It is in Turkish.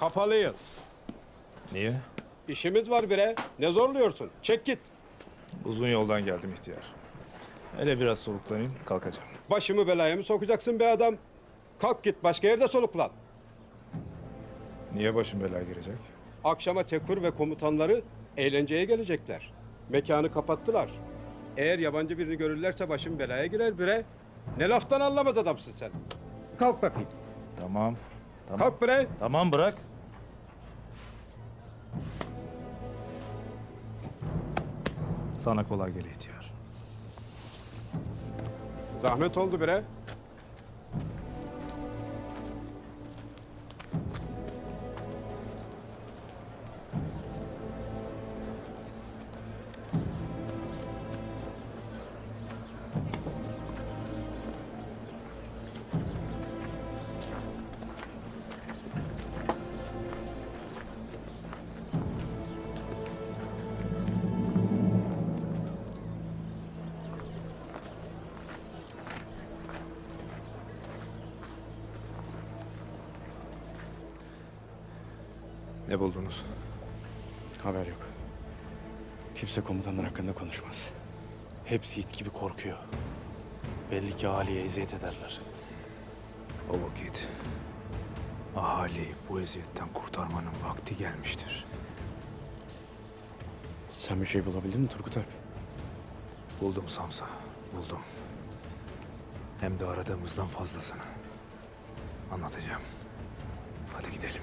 Kapalıyız. Niye? İşimiz var bire. Ne zorluyorsun? Çek git. Uzun yoldan geldim ihtiyar. Hele biraz soluklanayım, kalkacağım. Başımı belaya mı sokacaksın be adam? Kalk git başka yerde soluklan. Niye başım belaya girecek? Akşama Tekur ve komutanları eğlenceye gelecekler. Mekanı kapattılar. Eğer yabancı birini görürlerse başım belaya girer bire. Ne laftan anlamaz adamsın sen. Kalk bakayım. Tamam. Tamam. Kalk bre. Tamam bırak. Sana kolay gele ihtiyar. Zahmet oldu bire. Ne buldunuz? Haber yok. Kimse komutanlar hakkında konuşmaz. Hepsi it gibi korkuyor. Belli ki Ali'ye eziyet ederler. O vakit ahaliyi bu eziyetten kurtarmanın vakti gelmiştir. Sen bir şey bulabildin mi Turgut Alp? Buldum Samsa, buldum. Hem de aradığımızdan fazlasını. Anlatacağım. Hadi gidelim.